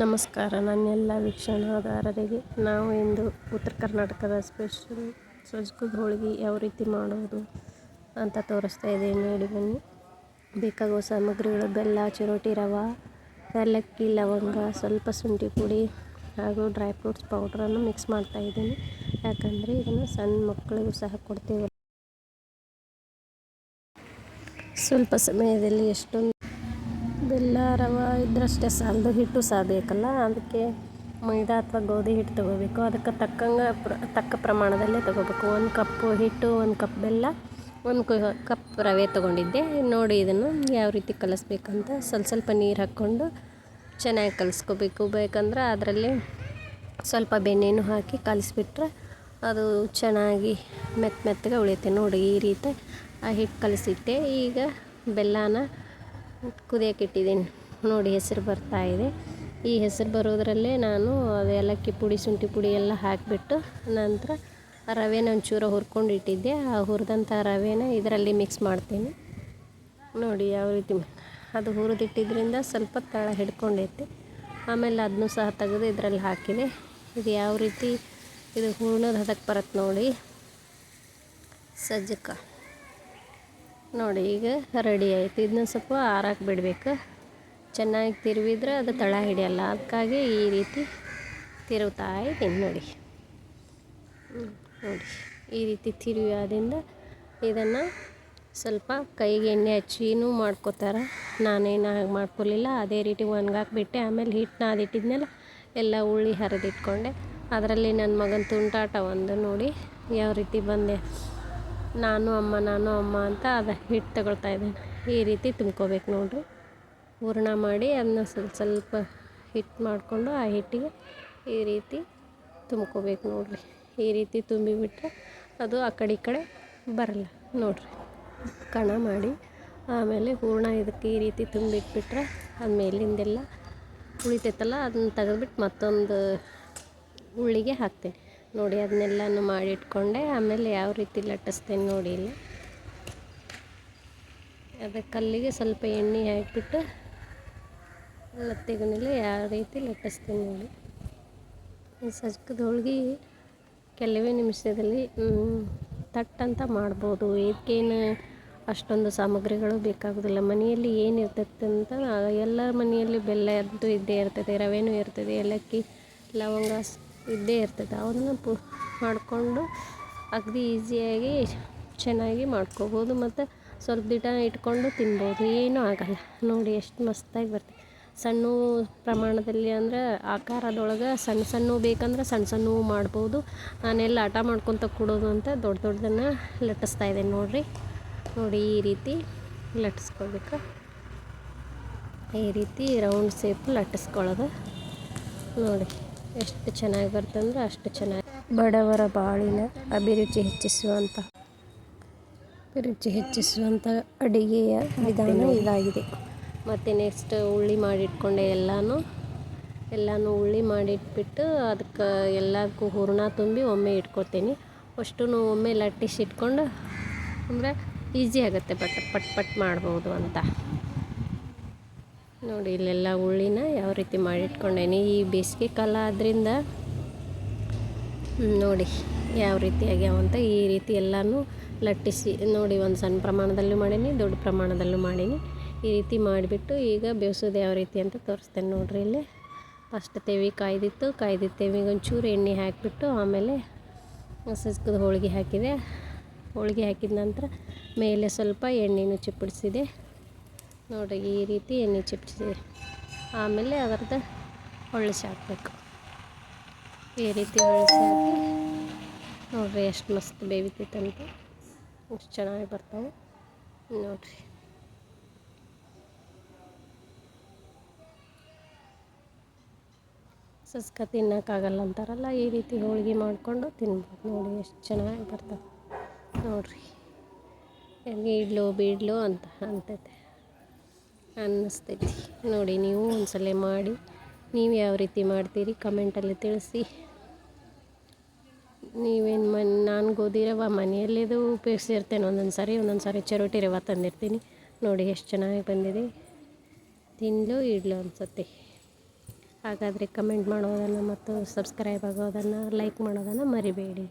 ನಮಸ್ಕಾರ. ನನ್ನೆಲ್ಲ ವೀಕ್ಷಣಾದಾರರಿಗೆ ನಾವು ಇಂದು ಉತ್ತರ ಕರ್ನಾಟಕದ ಸ್ಪೆಷಲ್ ಸಜ್ಕದ ಹೋಳಿಗೆ ಯಾವ ರೀತಿ ಮಾಡೋದು ಅಂತ ತೋರಿಸ್ತಾ ಇದ್ದೀನಿ. ನೋಡಿ ಬನ್ನಿ. ಬೇಕಾಗುವ ಸಾಮಗ್ರಿಗಳು, ಬೆಲ್ಲ, ಚಿರೋಟಿ ರವೆ, ಏಲಕ್ಕಿ, ಲವಂಗ, ಸ್ವಲ್ಪ ಶುಂಠಿ ಪುಡಿ ಹಾಗೂ ಡ್ರೈ ಫ್ರೂಟ್ಸ್ ಪೌಡ್ರನ್ನು ಮಿಕ್ಸ್ ಮಾಡ್ತಾ ಇದ್ದೀನಿ. ಯಾಕಂದರೆ ಇದನ್ನು ಸಣ್ಣ ಮಕ್ಕಳಿಗೂ ಸಹ ಕೊಡ್ತೀವಿ. ಸ್ವಲ್ಪ ಸಮಯದಲ್ಲಿ ಎಷ್ಟೊಂದು ಬೆಲ್ಲ ರವೆ ಇದ್ರಷ್ಟೇ ಸಾಲದು ಹಿಟ್ಟು ಸಹ ಬೇಕಲ್ಲ ಅದಕ್ಕೆ ಮೈದಾ ಅಥವಾ ಗೋಧಿ ಹಿಟ್ಟು ತೊಗೋಬೇಕು. ಅದಕ್ಕೆ ತಕ್ಕಂಗೆ ತಕ್ಕ ಪ್ರಮಾಣದಲ್ಲೇ ತೊಗೋಬೇಕು. ಒಂದು ಕಪ್ಪು ಹಿಟ್ಟು, ಒಂದು ಕಪ್ ಬೆಲ್ಲ, ಒಂದು ಕಪ್ ರವೆ ತೊಗೊಂಡಿದ್ದೆ. ನೋಡಿ ಇದನ್ನು ಯಾವ ರೀತಿ ಕಲಿಸ್ಬೇಕಂತ. ಸ್ವಲ್ಪ ಸ್ವಲ್ಪ ನೀರು ಹಾಕ್ಕೊಂಡು ಚೆನ್ನಾಗಿ ಕಲಿಸ್ಕೋಬೇಕು. ಬೇಕಂದ್ರೆ ಅದರಲ್ಲಿ ಸ್ವಲ್ಪ ಬೆಣ್ಣೆನೂ ಹಾಕಿ ಕಲಿಸ್ಬಿಟ್ರೆ ಅದು ಚೆನ್ನಾಗಿ ಮೆತ್ತ ಮೆತ್ತಗೆ ಉಳಿಯುತ್ತೆ. ನೋಡಿ ಈ ರೀತಿ ಆ ಹಿಟ್ಟು ಕಲಿಸಿಟ್ಟೆ. ಈಗ ಬೆಲ್ಲನ ಕುದಿಯೋಕೆ ಇಟ್ಟಿದ್ದೀನಿ ನೋಡಿ ಹೆಸರು ಬರ್ತಾ ಇದೆ. ಈ ಹೆಸರು ಬರೋದ್ರಲ್ಲೇ ನಾನು ಅದು ಏಲಕ್ಕಿ ಪುಡಿ, ಶುಂಠಿ ಪುಡಿ ಎಲ್ಲ ಹಾಕಿಬಿಟ್ಟು ನಂತರ ರವೆನ ಒಂಚೂರು ಹುರ್ಕೊಂಡು ಇಟ್ಟಿದ್ದೆ ಆ ಹುರಿದಂಥ ರವೆನ ಇದರಲ್ಲಿ ಮಿಕ್ಸ್ ಮಾಡ್ತೀನಿ. ನೋಡಿ ಯಾವ ರೀತಿ ಅದು ಹುರಿದಿಟ್ಟಿದ್ರಿಂದ ಸ್ವಲ್ಪ ತಳ ಹಿಡ್ಕೊಂಡೈತೆ ಆಮೇಲೆ ಅದನ್ನು ಸಹ ತೆಗೆದು ಇದರಲ್ಲಿ ಹಾಕಿದೆ. ಇದು ಯಾವ ರೀತಿ ಇದು ಹೂರ್ಣದ ಹದಕ್ಕೆ ಬರುತ್ತೆ ನೋಡಿ. ಸಜ್ಜಕ. ನೋಡಿ, ಈಗ ರೆಡಿ ಆಯಿತು. ಇದನ್ನ ಸ್ವಲ್ಪ ಆರಾಕೆ ಬಿಡಬೇಕು. ಚೆನ್ನಾಗಿ ತಿರುವಿದ್ರೆ ಅದು ತಳ ಹಿಡಿಯಲ್ಲ. ಅದಕ್ಕಾಗಿ ಈ ರೀತಿ ತಿರುವುತ್ತಾ ಇದ್ದೀನಿ ನೋಡಿ. ನೋಡಿ. ಈ ರೀತಿ ತಿರುವಿ ಆದಿಂದ ಇದನ್ನು ಸ್ವಲ್ಪ ಕೈಗೆ ಎಣ್ಣೆ ಹಚ್ಚಿನೂ ಮಾಡ್ಕೋತಾರೆ. ನಾನೇನು ಹಾಗೆ ಮಾಡ್ಕೊಲಿಲ್ಲ. ಅದೇ ರೀತಿ ಒಣಗಾಕ್ಬಿಟ್ಟೆ ಆಮೇಲೆ ಹಿಟ್ಟು ನಾದಿಟ್ಟಿದ್ಮೇಲೆ ಎಲ್ಲ ಉಳ್ಳಿ ಹರಿದಿಟ್ಕೊಂಡೆ. ಅದರಲ್ಲಿ ನನ್ನ ಮಗನ ತುಂಟಾಟ ಒಂದು ನೋಡಿ, ಯಾವ ರೀತಿ ಬಂದೆ. ನಾನು ಅಮ್ಮ ನಾನು ಅಮ್ಮ ಅಂತ ಅದು ಹಿಟ್ಟು ತಗೊಳ್ತಾ ಇದ್ದೇನೆ. ಈ ರೀತಿ ತುಂಬ್ಕೋಬೇಕು ನೋಡಿರಿ. ಹೂರ್ಣ ಮಾಡಿ ಅದನ್ನ ಸ್ವಲ್ಪ ಸ್ವಲ್ಪ ಹಿಟ್ಟು ಮಾಡಿಕೊಂಡು ಆ ಹಿಟ್ಟಿಗೆ ಈ ರೀತಿ ತುಂಬ್ಕೋಬೇಕು ನೋಡಿರಿ. ಈ ರೀತಿ ತುಂಬಿಬಿಟ್ರೆ ಅದು ಆ ಕಡೆ ಈ ಕಡೆ ಬರಲ್ಲ ನೋಡಿರಿ. ಕಣ ಮಾಡಿ ಆಮೇಲೆ ಹೂರ್ಣ ಇದಕ್ಕೆ ಈ ರೀತಿ ತುಂಬಿಟ್ಬಿಟ್ರೆ ಅದು ಮೇಲಿಂದೆಲ್ಲ ಉಳಿತೈತಲ್ಲ, ಅದನ್ನ ತೆಗೆದ್ಬಿಟ್ಟು ಮತ್ತೊಂದು ಉಳ್ಳಿಗೆ ಹಾಕ್ತೀನಿ. ನೋಡಿ, ಅದನ್ನೆಲ್ಲನೂ ಮಾಡಿಟ್ಕೊಂಡೆ. ಆಮೇಲೆ ಯಾವ ರೀತಿ ಲಟ್ಟಿಸ್ತೇನೆ ನೋಡಿ ಇಲ್ಲಿ. ಅದಕ್ಕೆ ಕಲ್ಲಿಗೆ ಸ್ವಲ್ಪ ಎಣ್ಣೆ ಹಾಕಿಬಿಟ್ಟು ಲತ್ತಿಗನೆಲ್ಲ ಯಾವ ರೀತಿ ಲಟ್ಟಿಸ್ತೀನಿ ನೋಡಿ. ಸಜ್ಕದ ಹೋಳ್ಗೆ ಕೆಲವೇ ನಿಮಿಷದಲ್ಲಿ ತಟ್ಟಂತ ಮಾಡ್ಬೋದು. ಇದಕ್ಕೇನು ಅಷ್ಟೊಂದು ಸಾಮಗ್ರಿಗಳು ಬೇಕಾಗೋದಿಲ್ಲ. ಮನೆಯಲ್ಲಿ ಏನು ಇರ್ತೈತೆ ಅಂತ ಎಲ್ಲ ಮನೆಯಲ್ಲಿ ಬೆಲ್ಲ ಇದ್ದೇ ಇರ್ತದೆ, ರವೆನೂ ಇರ್ತದೆ, ಏಲಕ್ಕಿ, ಲವಂಗ ಇದ್ದೇ ಇರ್ತದೆ. ಅವನ್ನ ಪು, ಮಾಡಿಕೊಂಡು ಅಗದಿ ಈಸಿಯಾಗಿ ಚೆನ್ನಾಗಿ ಮಾಡ್ಕೋಬೋದು. ಮತ್ತು ಸ್ವಲ್ಪ ದಿಟ ಇಟ್ಕೊಂಡು ತಿನ್ಬೋದು. ಏನೂ ಆಗಲ್ಲ. ನೋಡಿ ಎಷ್ಟು ಮಸ್ತಾಗಿ ಬರ್ತದೆ. ಸಣ್ಣ ಪ್ರಮಾಣದಲ್ಲಿ ಅಂದ್ರೆ ಆಕಾರದೊಳಗೆ ಸಣ್ಣ ಸಣ್ಣ ಬೇಕಂದ್ರೆ ಸಣ್ಣ ಸಣ್ಣ ಮಾಡ್ಬೋದು. ನಾನೆಲ್ಲ ಆಟ ಮಾಡ್ಕೊತ ಕೊಡೋದು ಅಂತ ದೊಡ್ಡ ದೊಡ್ಡದನ್ನು ಲಟ್ಟಿಸ್ತಾ ಇದ್ದೇನೆ ನೋಡಿರಿ. ನೋಡಿ ಈ ರೀತಿ ಲಟ್ಟಿಸ್ಕೊಳ್ಬೇಕು. ಈ ರೀತಿ ರೌಂಡ್ ಸೇಪ್ ಲಟ್ಟಿಸ್ಕೊಳ್ಳೋದು. ನೋಡಿ. ಎಷ್ಟು ಚೆನ್ನಾಗಿ ಬರ್ತಂದ್ರೆ ಅಷ್ಟು ಚೆನ್ನಾಗಿ. ಬಡವರ ಬಾಳಿನ ಅಭಿರುಚಿ ಹೆಚ್ಚಿಸುವಂಥ ಅಭಿರುಚಿ ಹೆಚ್ಚಿಸುವಂಥ ಅಡುಗೆಯ ವಿಧಾನ ಇದಾಗಿದೆ. ಮತ್ತು ನೆಕ್ಸ್ಟ್ ಉಳ್ಳಿ ಮಾಡಿಟ್ಕೊಂಡೆ ಎಲ್ಲನೂ ಎಲ್ಲನೂ ಉಳ್ಳಿ ಮಾಡಿಟ್ಬಿಟ್ಟು ಅದಕ್ಕೆ ಎಲ್ಲಕ್ಕೂ ಹೂರಣ ತುಂಬಿ ಒಮ್ಮೆ ಇಟ್ಕೊತೀನಿ. ಅಷ್ಟು ಒಮ್ಮೆ ಲಟ್ಟಿಸಿಟ್ಕೊಂಡು, ಅಂದರೆ ಈಸಿ ಆಗುತ್ತೆ ಬಟ್ ಪಟ್ ಪಟ್ ಮಾಡ್ಬೋದು ಅಂತ. ನೋಡಿ, ಇಲ್ಲೆಲ್ಲ ಉಳ್ಳಿನ ಯಾವ ರೀತಿ ಮಾಡಿಟ್ಕೊಂಡೇನಿ. ಈ ಬೇಸಿಗೆ ಕಾಲ ಆದ್ದರಿಂದ ನೋಡಿ ಯಾವ ರೀತಿ ಆಗ್ಯಾವಂತ ಈ ರೀತಿ ಎಲ್ಲನೂ ಲಟ್ಟಿಸಿ, ನೋಡಿ ಒಂದು ಸಣ್ಣ ಪ್ರಮಾಣದಲ್ಲೂ ಮಾಡೀನಿ, ದೊಡ್ಡ ಪ್ರಮಾಣದಲ್ಲೂ ಮಾಡೀನಿ. ಈ ರೀತಿ ಮಾಡಿಬಿಟ್ಟು ಈಗ ಬೇಯಿಸೋದು ಯಾವ ರೀತಿ ಅಂತ ತೋರಿಸ್ತೇನೆ ನೋಡಿರಿ ಇಲ್ಲಿ. ಫಸ್ಟ್ ತೆವಿ ಕಾಯ್ದಿತ್ತು ಕಾಯ್ದಿತ್ತು ತೆವಿಗೆ ಒಂಚೂರು ಎಣ್ಣೆ ಹಾಕಿಬಿಟ್ಟು ಆಮೇಲೆ ಸಸ್ಕದ ಹೋಳಿಗೆ ಹಾಕಿದೆ. ಹೋಳಿಗೆ ಹಾಕಿದ ನಂತರ ಮೇಲೆ ಸ್ವಲ್ಪ ಎಣ್ಣೆನೂ ಚಿಪ್ಪಡಿಸಿದೆ. ನೋಡಿ ಈ ರೀತಿ ಎಣ್ಣೆ ಚಿಪ್ಸಿ ಆಮೇಲೆ ಅದರದ್ದು ಹೊಳಸಿ ಹಾಕಬೇಕು ಈ ರೀತಿ ಹೊಳಸಿ ಹಾಕಿ ನೋಡಿರಿ ಎಷ್ಟು ಮಸ್ತ್ ಬೇವಿತೈತಂತ ಎಷ್ಟು ಚೆನ್ನಾಗಿ ಬರ್ತಾವೆ. ನೋಡಿರಿ. ಸಸ್ಕ ತಿನ್ನೋಕ್ಕಾಗಲ್ಲ ಅಂತಾರಲ್ಲ, ಈ ರೀತಿ ಹೋಳಿಗೆ ಮಾಡಿಕೊಂಡು ತಿನ್ಬೋದು. ನೋಡಿ ಎಷ್ಟು ಚೆನ್ನಾಗಿ ಬರ್ತವೆ. ನೋಡಿರಿ. ಹೆಂಗೆ ಇಡ್ಲು ಬೀಡ್ಲು ಅಂತ ಅಂತೈತೆ. ಅನ್ನಿಸ್ತೈತಿ. ನೋಡಿ, ನೀವು ಒಂದ್ಸಲ ಮಾಡಿ, ನೀವು ಯಾವ ರೀತಿ ಮಾಡ್ತೀರಿ ಕಮೆಂಟಲ್ಲಿ ತಿಳಿಸಿ. ನೀವೇನು ಮನ್ ನಾನು ಗೋಧಿ ರವೆ ಮನೆಯಲ್ಲಿದು ಉಪಯೋಗಿಸಿರ್ತೇನೆ. ಒಂದೊಂದು ಸಾರಿ ಒಂದೊಂದು ಸಾರಿ ಚರೋಟಿ ರವೆ ತಂದಿರ್ತೀನಿ. ನೋಡಿ, ಎಷ್ಟು ಚೆನ್ನಾಗಿ ಬಂದಿದೆ. ತಿನ್ನಲು ಇಡ್ಲು ಅನಿಸುತ್ತೆ. ಹಾಗಾದರೆ ಕಮೆಂಟ್ ಮಾಡೋದನ್ನು ಮತ್ತು ಸಬ್ಸ್ಕ್ರೈಬ್ ಆಗೋದನ್ನು, ಲೈಕ್ ಮಾಡೋದನ್ನು ಮರಿಬೇಡಿ.